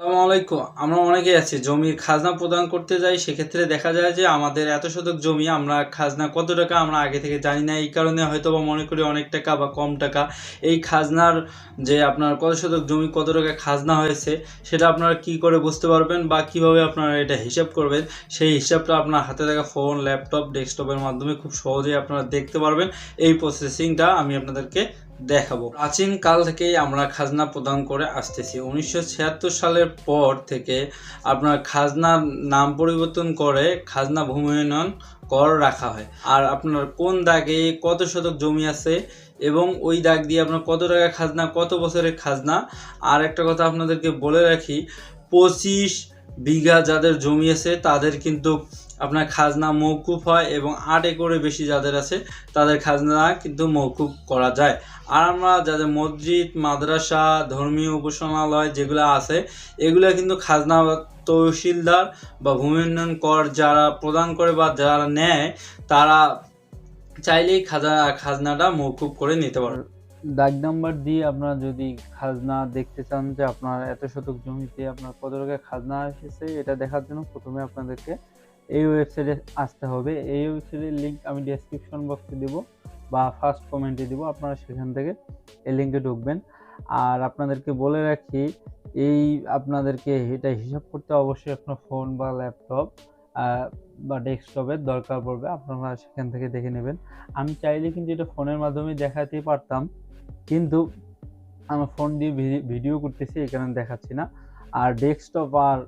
আসসালামু আমরা অনেকেই আছি, জমির খাজনা প্রদান করতে যাই, সেক্ষেত্রে দেখা যায় যে আমাদের এত শতক জমি আমরা খাজনা, কত টাকা আমরা আগে থেকে জানি না, এই কারণে হয়তো বা মনে করি অনেক টাকা বা কম টাকা। এই খাজনার যে আপনার কত শতক জমি, কত টাকা খাজনা হয়েছে, সেটা আপনারা কি করে বুঝতে পারবেন বা কীভাবে আপনারা এটা হিসাব করবেন, সেই হিসাবটা আপনার হাতে থাকা ফোন, ল্যাপটপ, ডেস্কটপের মাধ্যমে খুব সহজেই আপনারা দেখতে পারবেন। এই প্রসেসিংটা আমি আপনাদেরকে দেখাবো। প্রাচীন কাল থেকেই আমরা খাজনা প্রদান করে আসতেছি। উনিশশো ছিয়াত্তর সালের পর থেকে আপনার খাজনার নাম পরিবর্তন করে খাজনা ভূমি উন্নয়ন কর রাখা হয়। আর আপনার কোন দাগে কত শতক জমি আছে এবং ওই দাগ দিয়ে আপনার কত টাকা খাজনা, কত বছরের খাজনা? আর একটা কথা আপনাদেরকে বলে রাখি, পঁচিশ বিঘা যাদের জমি আছে তাদের কিন্তু আপনার খাজনা মৌকুফ হয় এবং আট একরে বেশি যাদের আছে, তাদের খাজনা কিন্তু মৌকুফ করা যায়। আর আমরা যাদের মসজিদ, মাদ্রাসা, ধর্মীয় উপাসনালয় যেগুলো আছে, এগুলো কিন্তু খাজনা তহসিলদার বা ভূমি উন্নয়ন কর যারা প্রদান করে বা যারা নেয়, তারা চাইলেই খাজা, খাজনাটা মৌকুফ করে নিতে পারে। দাগ নাম্বার দিয়ে আপনারা যদি খাজনা দেখতে চান যে আপনার এত শতক জমিতে আপনার কত টাকা খাজনা এসেছে, এটা দেখার জন্য প্রথমে আপনাদেরকে এই ওয়েবসাইটে আসতে হবে। এই ওয়েবসাইটের লিঙ্ক আমি ডেসক্রিপশন বক্সে দেব বা ফার্স্ট কমেন্টে দিব, আপনারা সেখান থেকে এই লিঙ্কে ঢুকবেন। আর আপনাদেরকে বলে রাখি, এই আপনাদেরকে এটা হিসাব করতে অবশ্যই আপনার ফোন বা ল্যাপটপ বা ডেস্কটপের দরকার পড়বে, আপনারা সেখান থেকে দেখে নেবেন। আমি চাইলে কিন্তু এটা ফোনের মাধ্যমে দেখাতে পারতাম, কিন্তু আমার ফোন দিয়ে ভিডিও করতেছি এই কারণে দেখাচ্ছি না। আর ডেস্কটপ আর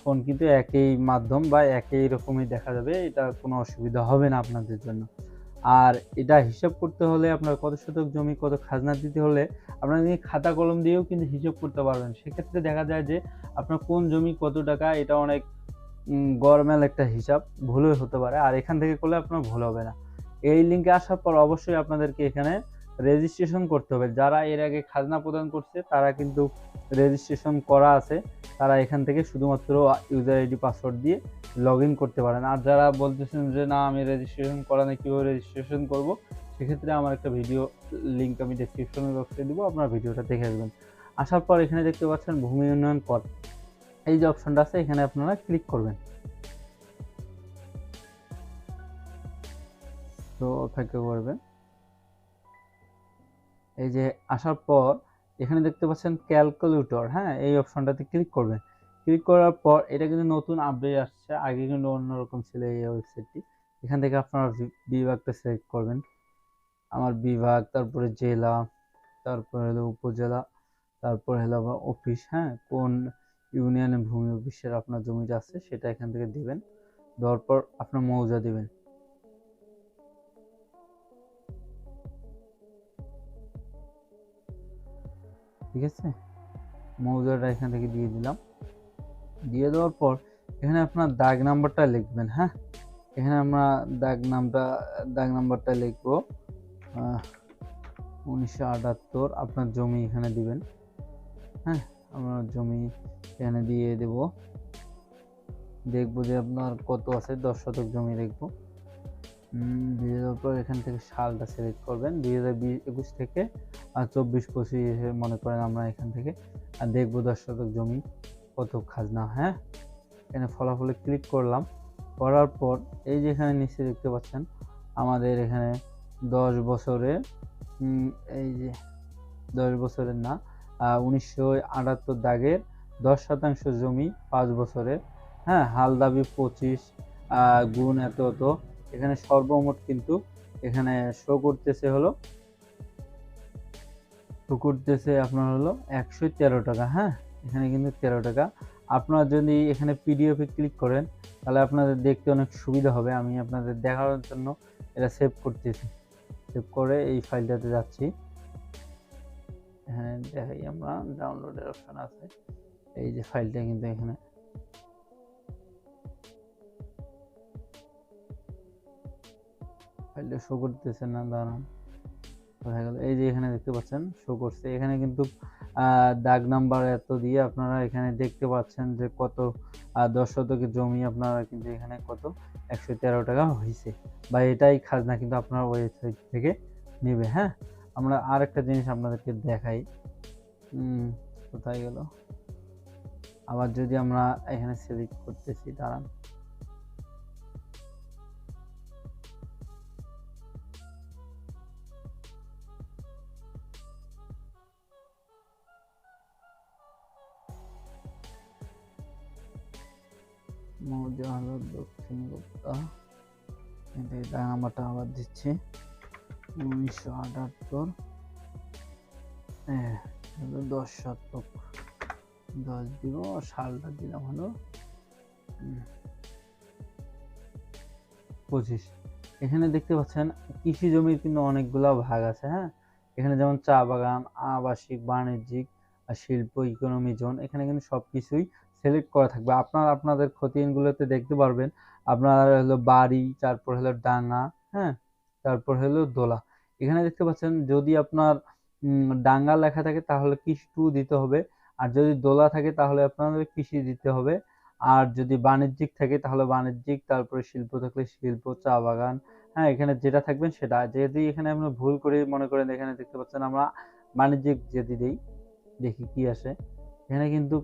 ফোন কিন্তু একই মাধ্যম বা একই রকমই দেখা যাবে, এটা কোনো অসুবিধা হবে না আপনাদের জন্য। আর এটা হিসাব করতে হলে আপনার কত শতক জমি, কত খাজনা দিতে হলে আপনারা কিন্তু খাতা কলম দিয়েও কিন্তু হিসাব করতে পারবেন। সেক্ষেত্রে দেখা যায় যে আপনার কোন জমি কত টাকা, এটা অনেক গরমেল একটা হিসাব, ভুলও হতে পারে। আর এখান থেকে করলে আপনার ভুল হবে না। এই লিঙ্কে আসার পর অবশ্যই আপনাদেরকে এখানে রেজিস্ট্রেশন করতে হবে। যারা এর আগে খাজনা প্রদান করছে, তারা কিন্তু রেজিস্ট্রেশন করা আছে। তারা এখান থেকে শুধুমাত্র ইউজার আইডি পাসওয়ার্ড দিয়ে লগ করতে পারেন। আর যারা বলতেছেন যে, না, আমি রেজিস্ট্রেশন করা নেই, কীভাবে রেজিস্ট্রেশন করব? সেক্ষেত্রে আমার একটা ভিডিও লিঙ্ক আমি ডেসক্রিপশন বক্সে দেবো, আপনার ভিডিওটা দেখে আসবেন। আসার পর এখানে দেখতে পাচ্ছেন ভূমি উন্নয়ন কর এই যে অপশনটা আছে, এখানে আপনারা ক্লিক করবেন। তো অপেক্ষা করবেন। এই যে আসার পর এখানে দেখতে পাচ্ছেন ক্যালকুলেটর হ্যাঁ? এই অপশনটাতে ক্লিক করবেন। ক্লিক করার পর এটা কিন্তু নতুন আপডেট আসছে। আগে কিন্তু অন্যরকম ছিল এই ওয়েবসাইটটি এখান থেকে আপনারা বিভাগটা সিলেক্ট করবেন। আমার বিভাগ, তারপরে জেলা, তারপরে হলো উপজেলা, তারপরে হলো আবার অফিস হ্যাঁ? কোন ইউনিয়নে ভূমি অফিসের আপনার জমিটা আছে সেটা এখান থেকে দিবেন। দেওয়ার পর আপনার মৌজা দিবেন। ঠিক আছে? মৌজাটা এখান থেকে দিয়ে দিলাম। দিয়ে দেওয়ার পর এখানে আপনার দাগ নাম্বারটা লিখবেন হ্যাঁ? এখানে আমরা দাগ নামটা, দাগ নাম্বারটা লিখব। উনিশশো আটাত্তর, আপনার জমি এখানে দিবেন হ্যাঁ? আমরা জমি এখানে দিয়ে দেব। দেখব যে আপনার কত আছে, দশ শতক জমি দেখব। দিয়ে দেওয়ার পর এখান থেকে সালটা সিলেক্ট করবেন। দুই হাজার একুশ থেকে চব্বিশ পঁচিশ মনে করেন আমরা এখান থেকে দেখব দশ শতক জমি কত খাজনা হ্যাঁ? এখানে ফলাফলে ক্লিক করলাম। করার পর এই যে এখানে নিচে দেখতে পাচ্ছেন, আমাদের এখানে দশ বছরের এই যে দশ বছরের না উনিশশো আটাত্তর দাগের দশ শতাংশ জমি পাঁচ বছরের হ্যাঁ? হাল দাবি পঁচিশ গুণ এত এত এখানে সর্বমোট কিন্তু এখানে শো করতেছে হলো শো করতেছে আপনার হলো একশো তেরো টাকা হ্যাঁ? এখানে কিন্তু তেরো টাকা। আপনারা যদি এখানে পিডিএফে ক্লিক করেন, তাহলে আপনাদের দেখতে অনেক সুবিধা হবে। আমি আপনাদের দেখানোর জন্য এটা সেভ করতেছি। সেভ করে এই ফাইলটাতে যাচ্ছি। এখানে দেখাই আমরা ডাউনলোডের অপশন আছে। এই যে ফাইলটা কিন্তু এখানে ফাইলটা শো করতেছে না, দাঁড়ান। কোথায় গেল, এই যে এখানে দেখতে পাচ্ছেন শো করছে। এখানে কিন্তু দাগ নাম্বার এত দিয়ে আপনারা এখানে দেখতে পাচ্ছেন যে কত দশ শতকের জমি আপনারা কিন্তু এখানে কত, একশো তেরো টাকা হয়েছে বা এটাই খাজনা কিন্তু আপনার ওয়েবসাইট থেকে নেবে হ্যাঁ? আমরা আর একটা জিনিস আপনাদেরকে দেখাই। কোথায় গেল? আবার যদি আমরা এখানে সিলেক্ট করতেছি, দাঁড়ান। মৌজাহার দক্ষিণ গুপ্তা তাই নাম্বারটা আবার দিচ্ছি। উনিশশো আটাত্তর। হ্যাঁ হলো দশ শতক। দশ দিব, সালটা দিলাম হলো পঁচিশ। এখানে দেখতে পাচ্ছেন, কৃষি জমির কিন্তু অনেকগুলা ভাগ আছে হ্যাঁ? এখানে যেমন চা বাগান, আবাসিক, বাণিজ্যিক আর শিল্প ইকোনমি জোন এখানে কিন্তু সব কিছুই সিলেক্ট করা থাকবে। আপনার আপনাদের খতিয়ানগুলোতে দেখতে পারবেন। আপনার হলো বাড়ি, তারপর হলো ডাঙ্গা হ্যাঁ? তারপর হলো দোলা। এখানে দেখতে পাচ্ছেন, যদি আপনার ডাঙ্গা লেখা থাকে তাহলে কৃষি টু দিতে হবে। আর যদি দোলা থাকে তাহলে আপনাদের কৃষি দিতে হবে। আর যদি বাণিজ্যিক থাকে তাহলে বাণিজ্যিক, তারপরে শিল্প থাকলে শিল্প, চা বাগান হ্যাঁ? এখানে যেটা থাকবেন সেটা। যদি এখানে আমরা ভুল করে মনে করেন, এখানে দেখতে পাচ্ছেন আমরা বাণিজ্যিক যদি দিই, দেখি কি আসে। এখানে কিন্তু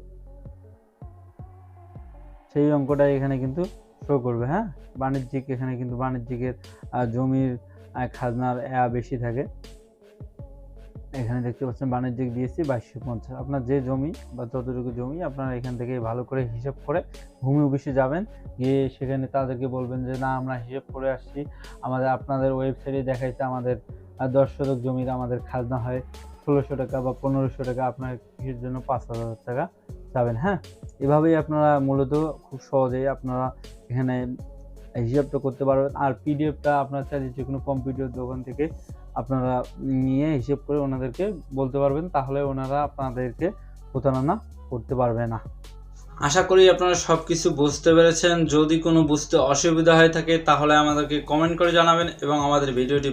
সেই অঙ্কটা এখানে কিন্তু শো করবে হ্যাঁ? বাণিজ্যিক এখানে কিন্তু বাণিজ্যিকের জমির খাজনার অ্যা বেশি থাকে। এখানে দেখতে পাচ্ছেন বাণিজ্যিক দিয়েছি বাইশশো পঞ্চাশ। আপনার যে জমি বা যতটুকু জমি আপনারা এখান থেকে ভালো করে হিসাব করে ভূমি অফিসে যাবেন। গিয়ে সেখানে তাদেরকে বলবেন যে, না, আমরা হিসাব করে আসছি। আমাদের, আপনাদের ওয়েবসাইটে দেখাইছে আমাদের দশ শতক জমির আমাদের খাজনা হয়। ষোলোশো টাকা বা পনেরোশো টাকা আপনার জন্য পাঁচ হাজার টাকা। যাবেন হ্যাঁ? এভাবেই আপনারা মূলত খুব সহজেই আপনারা এখানে হিসাবটা করতে পারবেন। আর পিডিএফটা আপনার চাইলে যে কোনো কম্পিউটার দোকান থেকে আপনারা নিয়ে হিসেব করে ওনাদেরকে বলতে পারবেন, তাহলে ওনারা আপনাদেরকে প্রতারণা করতে পারবে না। আশা করি আপনারা সব কিছু বুঝতে পেরেছেন। যদি কোনো বুঝতে অসুবিধা হয়ে থাকে, তাহলে আমাদেরকে কমেন্ট করে জানাবেন এবং আমাদের ভিডিওটি